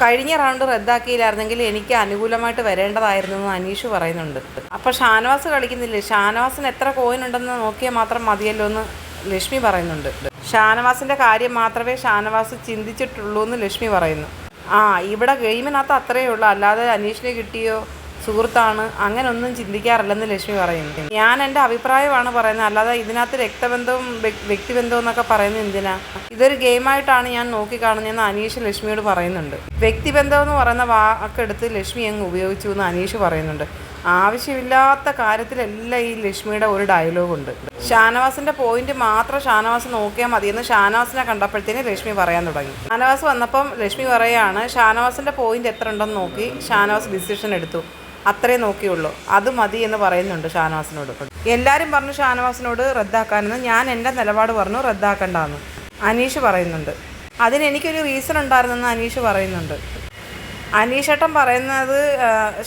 കഴിഞ്ഞ റൗണ്ട് റദ്ദാക്കിയില്ലായിരുന്നെങ്കിൽ എനിക്ക് അനുകൂലമായിട്ട് വരേണ്ടതായിരുന്നു എന്ന് അനീഷ് പറയുന്നുണ്ട്. അപ്പോൾ ഷാനവാസ് കളിക്കുന്നില്ലേ? ഷാനവാസിന് എത്ര കോയിൻ ഉണ്ടെന്ന് നോക്കിയാൽ മാത്രം മതിയല്ലോ എന്ന് ലക്ഷ്മി പറയുന്നുണ്ട്. ഷാനവാസിന്റെ കാര്യം മാത്രമേ ഷാനവാസ് ചിന്തിച്ചിട്ടുള്ളൂ എന്ന് ലക്ഷ്മി പറയുന്നു. ആ ഇവിടെ ഗെയിമിനകത്ത് അത്രയേ ഉള്ളൂ. അല്ലാതെ അനീഷിനെ കിട്ടിയോ? സുഹൃത്താണ്. അങ്ങനെ ഒന്നും ചിന്തിക്കാറില്ലെന്ന് ലക്ഷ്മി പറയുന്നു. ഞാൻ എന്റെ അഭിപ്രായമാണ് പറയുന്നത്. അല്ലാതെ ഇതിനകത്ത് രക്തബന്ധവും വ്യ- വ്യക്തിബന്ധവും എന്നൊക്കെ പറയുന്നത് എന്തിനാ? ഇതൊരു ഗെയിമായിട്ടാണ് ഞാൻ നോക്കിക്കാണുന്നതെന്ന് അനീഷ് ലക്ഷ്മിയോട് പറയുന്നുണ്ട്. വ്യക്തിബന്ധം എന്ന് പറയുന്ന വാക്കെടുത്ത് ലക്ഷ്മി അങ്ങ് ഉപയോഗിച്ചു എന്ന് അനീഷ് പറയുന്നുണ്ട്. ആവശ്യമില്ലാത്ത കാര്യത്തിലെല്ലാം ഈ ലക്ഷ്മിയുടെ ഒരു ഡയലോഗുണ്ട് ഷാനവാസിന്റെ പോയിന്റ് മാത്രം ഷാനവാസ് നോക്കിയാൽ എന്ന് ഷാനവാസിനെ കണ്ടപ്പോഴത്തേന് ലക്ഷ്മി പറയാൻ തുടങ്ങി. ഷാനവാസ് വന്നപ്പം ലക്ഷ്മി പറയാണ് ഷാനവാസിന്റെ പോയിന്റ് എത്ര ഉണ്ടെന്ന് നോക്കി. ഷാനവാസ് ഡിസിഷൻ എടുത്തു. അത്രേ നോക്കിയുള്ളൂ. അത് മതി എന്ന് പറയുന്നുണ്ട് ഷാനവാസിനോട്. എല്ലാവരും പറഞ്ഞു ഷാനവാസിനോട് റദ്ദാക്കാനെന്ന്. ഞാൻ എന്റെ നിലപാട് പറഞ്ഞു റദ്ദാക്കണ്ടെന്ന് അനീഷ് പറയുന്നുണ്ട്. അതിന് എനിക്കൊരു റീസൺ ഉണ്ടായിരുന്നെന്ന് അനീഷ് പറയുന്നുണ്ട്. അനീഷേട്ടൻ പറയുന്നത്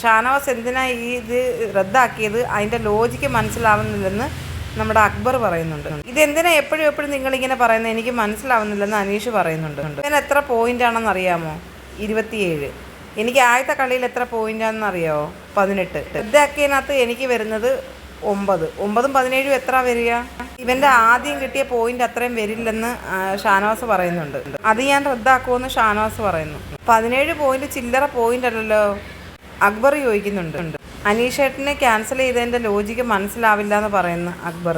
ഷാനവാസ് എന്തിനാ ഈ ഇത് റദ്ദാക്കിയത്? അതിന്റെ ലോജിക്ക് മനസ്സിലാവുന്നില്ലെന്ന് നമ്മുടെ അക്ബർ പറയുന്നുണ്ട്. ഇതെന്തിനാ എപ്പോഴും എപ്പോഴും നിങ്ങളിങ്ങനെ പറയുന്നത്? എനിക്ക് മനസ്സിലാവുന്നില്ലെന്ന് അനീഷ് പറയുന്നുണ്ട്. ഇതിന് എത്ര പോയിന്റ് ആണെന്ന് അറിയാമോ? ഇരുപത്തിയേഴ്. എനിക്ക് ആദ്യത്തെ കളിയിൽ എത്ര പോയിന്റ് ആണെന്ന് അറിയാമോ പതിനെട്ട്. റദ്ദാക്കിയതിനകത്ത് എനിക്ക് വരുന്നത് ഒമ്പത്. ഒമ്പതും പതിനേഴും എത്ര വരിക? ഇവന്റെ ആദ്യം കിട്ടിയ പോയിന്റ് അത്രയും വരില്ലെന്ന് ഷാനവാസ് പറയുന്നുണ്ട്. അത് ഞാൻ റദ്ദാക്കുമെന്ന് ഷാനവാസ് പറയുന്നു. പതിനേഴ് പോയിന്റ് ചില്ലറ പോയിന്റ് അല്ലല്ലോ? അക്ബർ ചോദിക്കുന്നുണ്ട്. അനീഷേട്ടനെ ക്യാൻസൽ ചെയ്തതിന്റെ ലോജിക്ക് മനസ്സിലാവില്ല എന്ന് പറയുന്നു അക്ബർ.